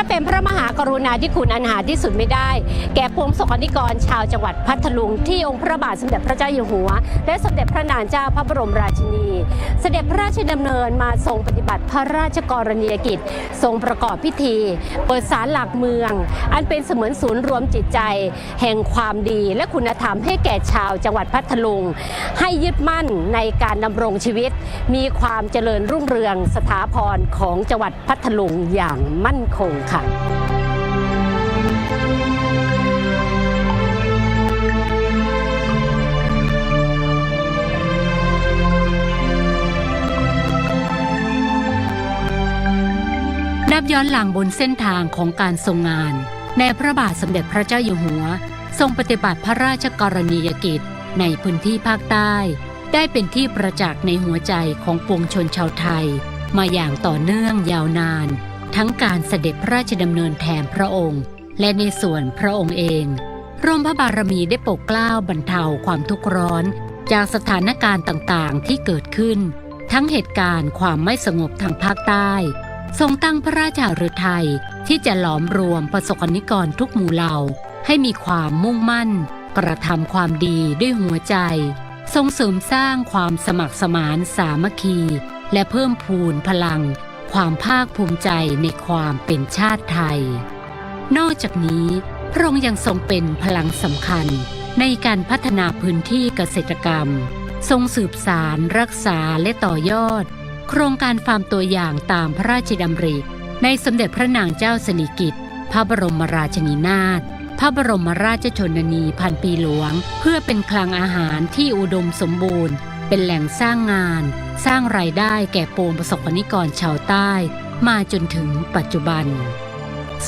นับเป็นพระมหากรุณาธิคุณอันหาที่สุดไม่ได้ แก่ปวงสกนิกรชาวจังหวัดพัทลุงที่องค์พระบาทสมเด็จพระเจ้าอยู่หัว และสมเด็จพระนางเจ้าพระบรมราชินี เสด็จพระราชดำเนินมาทรงปฏิบัติพระราชกรณียกิจ ทรงประกอบพิธี เปิดศาลหลักเมือง อันเป็นเสมือนศูนย์รวมจิตใจ แห่งความดีและคุณธรรมให้แก่ชาวจังหวัดพัทลุง ให้ยึดมั่นในการดำรงชีวิต มีความเจริญรุ่งเรืองสถาพรของจังหวัดพัทลุงอย่างมั่นคงค่ะนับย้อนหลังบนเส้นทางของการทรงงาน ในพระบาทสมเด็จพระเจ้าอยู่หัว ทรงปฏิบัติพระราชกรณียกิจในพื้นที่ภาคใต้ ได้เป็นที่ประจักษ์ในหัวใจของปวงชนชาวไทย มาอย่างต่อเนื่องยาวนาน ทั้งการเสด็จพระราชดำเนินแทนพระองค์ และในส่วนพระองค์เอง ร่มพระบารมีได้ปกเกล้าบรรเทาความทุกข์ร้อน จากสถานการณ์ต่างๆที่เกิดขึ้น ทั้งเหตุการณ์ความไม่สงบทางภาคใต้ ทรงตั้งพระราชาฤทัยที่จะหลอมรวมประสบกนิกรทุกหมู่เหล่า ให้มีความมุ่งมั่น กระทำความดีด้วยหัวใจ ทรงเสริมสร้างความสมัครสมานสามัคคี และเพิ่มพูนพลัง ความภาคภูมิใจในความเป็นชาติไทย นอกจากนี้ พระองค์ยังทรงเป็นพลังสำคัญในการพัฒนาพื้นที่เกษตรกรรม ทรงสืบสารรักษาและต่อยอด โครงการฟาร์มตัวอย่างตามพระราชดำริ ในสมเด็จพระนางเจ้าสิริกิติ์พระบรมราชินีนาถพระบรมราชชนนีพันปีหลวง เพื่อเป็นคลังอาหารที่อุดมสมบูรณ์ เป็นแหล่งสร้างงาน สร้างรายได้แก่ปวงประสบกนิกรชาวใต้ มาจนถึงปัจจุบัน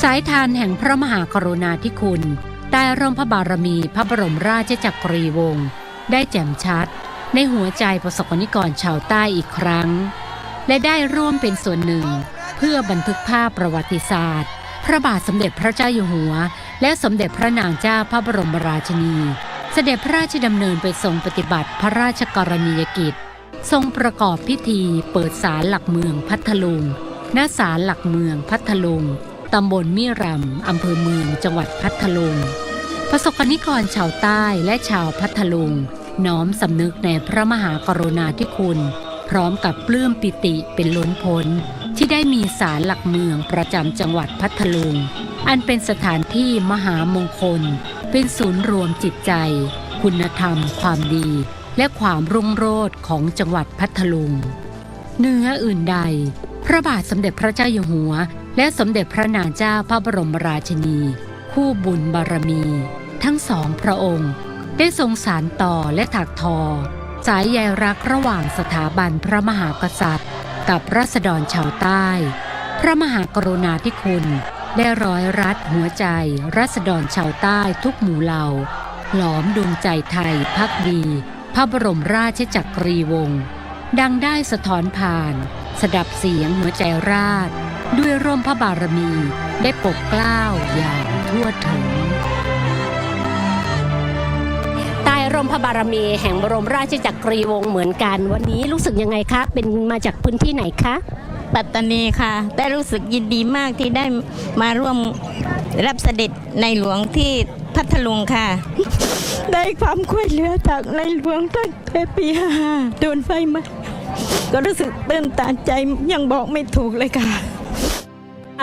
สายทานแห่งพระมหากรุณาธิคุณใต้ร่มพระบารมีพระบรมราชจักรีวงศ์ได้แจ่มชัด ในหัวใจประสบกนิกรชาวใต้อีกครั้ง และได้ร่วมเป็นส่วนหนึ่ง เพื่อบันทึกภาพประวัติศาสตร์ พระบาทสมเด็จพระเจ้าอยู่หัว และสมเด็จพระนางเจ้าพระบรมราชินี เสด็จพระราชดำเนินไปทรงปฏิบัติพระราชกรณียกิจ ทรงประกอบพิธีเปิดศาลหลักเมืองพัทลุง ณ ศาลหลักเมืองพัทลุง ตำบลมิรำอำเภอเมืองจังหวัดพัทลุง ประสบกนิกรชาวใต้และชาวพัทลุง น้อมสำนึกในพระมหากรุณาธิคุณ พร้อมกับปลื้มปิติเป็นล้นพ้น ที่ได้มีศาลหลักเมืองประจำจังหวัดพัทลุง อันเป็นสถานที่มหามงคล เป็นศูนย์รวมจิตใจ คุณธรรม ความดี และความรุ่งโรจน์ของจังหวัดพัทลุงเนื้ออื่นใด พระบาทสมเด็จพระเจ้าอยู่หัว และสมเด็จพระนางเจ้าพระบรมราชินี คู่บุญบารมี ทั้งสองพระองค์ ได้ทรงสารต่อและถักทอ สายใยรักระหว่างสถาบันพระมหากษัตริย์ กับรัษฎรชาวใต้ พระมหากรุณาธิคุณ ได้ร้อยรัดหัวใจรัษฎรชาวใต้ทุกหมู่เหล่า หลอมดวงใจไทยพักดี พระบรมราชจักรีวงศ์ดังได้สะท้อนผ่าน สดับเสียงหัวใจราช ด้วยร่มพระบารมีได้ปกกล้าอย่างทั่วถึงใต้ร่มพระบารมีแห่งบรมราชจักรีวงศ์เหมือนกัน วันนี้รู้สึกยังไงคะ เป็นมาจากพื้นที่ไหนคะ ปัตตานีค่ะ ได้รู้สึกยินดีมากที่ได้มาร่วมรับเสด็จในหลวงที่พัทลุงค่ะ ได้ความช่วยเหลือจากในหลวงตั้งแต่ปีห้าโดนไฟไหมาก็รู้สึกตื่นตาใจยังบอกไม่ถูกเลยค่ะ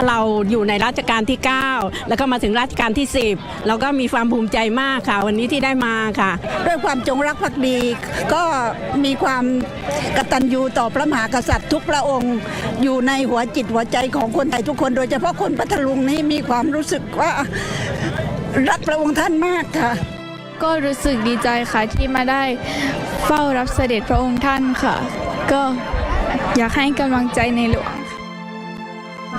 เราอยู่ในรัชกาลที่ 9 แล้วก็มาถึงรัชกาลที่ 10เราก็มีความภูมิใจมากค่ะ วันนี้ที่ได้มาค่ะ ด้วยความจงรักภักดี ก็มีความกตัญญูต่อพระมหากษัตริย์ทุกพระองค์ อยู่ในหัวจิตหัวใจของคนไทยทุกคน โดยเฉพาะคนพัทลุงนี่มีความรู้สึกว่ารักพระองค์ท่านมากค่ะ ก็รู้สึกดีใจค่ะที่มาได้เฝ้ารับเสด็จพระองค์ท่านค่ะ ก็อยากให้กำลังใจในหลวง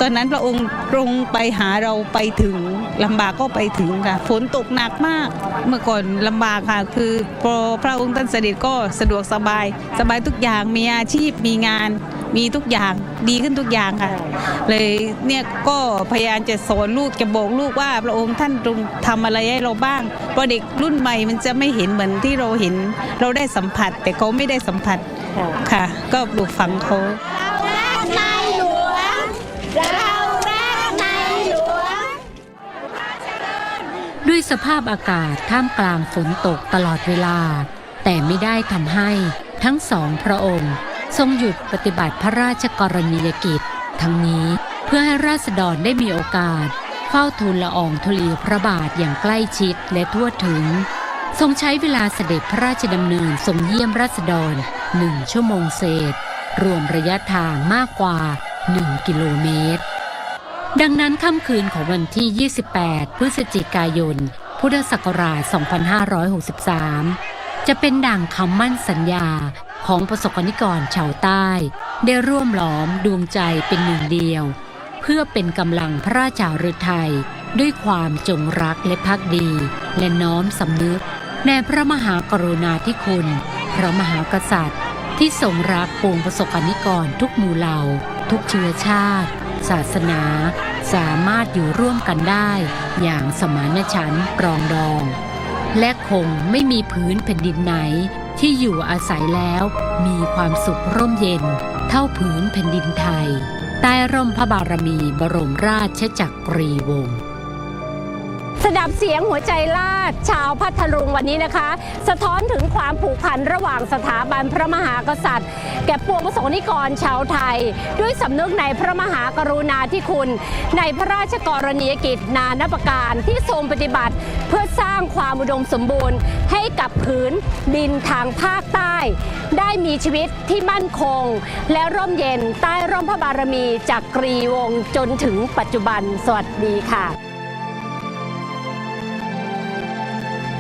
ตอนนั้นพระองค์ตรงไปหาเราไปถึงลำบากก็ไปถึงค่ะฝนตกหนักมากเมื่อก่อนลำบากค่ะ คือพอพระองค์ท่านเสด็จก็สะดวกสบาย สบายทุกอย่างมีอาชีพมีงานมีทุกอย่างดีขึ้นทุกอย่างค่ะ เลยเนี่ยก็พยายามจะสอนลูกจะบอกลูกว่าพระองค์ท่านตรงทำอะไรให้เราบ้างเพราะเด็กรุ่นใหม่มันจะไม่เห็นเหมือนที่เราเห็น เราได้สัมผัส แต่เขาไม่ได้สัมผัสค่ะ ก็ปลูกฝังเขา้วยสภาพอากาศท่ามกลางฝนตกตลอดเวลา แต่ไม่ได้ทำให้ทั้งสองพระองค์ ทรงหยุดปฏิบัติพระราชกรณียกิจ ทั้งนี้เพื่อให้ราษฎรได้มีโอกาส เฝ้าทูลละอองธุลีพระบาทอย่างใกล้ชิดและทั่วถึง ทรงใช้เวลาเสด็จพระราชดำเนินทรงเยี่ยมราษฎรหนึ่งชั่วโมงเศษ รวมระยะทางมากกว่า 1 กิโลเมตร ดังนั้นค่ำคืนของวันที่ 28 พฤศจิกายน พุทธศักราช 2563 จะเป็นด่างคำมั่นสัญญาของประสบกนิกรชาวใต้ ได้ร่วมหลอมดวงใจเป็นหนึ่งเดียว เพื่อเป็นกำลังพระราชาฤทัยด้วยความจงรักและภักดี และน้อมสำนึกในพระมหากรุณาธิคุณ พระมหากษัตริย์ ที่ทรงรักปวงประสบกนิกรทุกหมู่เหล่า ทุกเชื้อชาติ ศาสนาสามารถอยู่ร่วมกันได้อย่างสมานฉันท์ปรองดอง และคงไม่มีพื้นแผ่นดินไหนที่อยู่อาศัยแล้วมีความสุขร่มเย็น เท่าผืนแผ่นดินไทย ใต้ร่มพระบารมีบรมราชจักรีวงศ์ สดับเสียงหัวใจลาดชาวพัทลุงวันนี้นะคะ สะท้อนถึงความผูกพันระหว่างสถาบันพระมหากษัตริย์ แก่ปวงประสงนิกรชาวไทย ด้วยสำนึกในพระมหากรุณาธิคุณ ในพระราชกรณียกิจนานาประการที่ทรงปฏิบัติ เพื่อสร้างความอุดมสมบูรณ์ ให้กับผืนดินทางภาคใต้ ได้มีชีวิตที่มั่นคง และร่มเย็นใต้ร่มพระบารมีจากกรีวงศ์จนถึงปัจจุบันสวัสดีค่ะ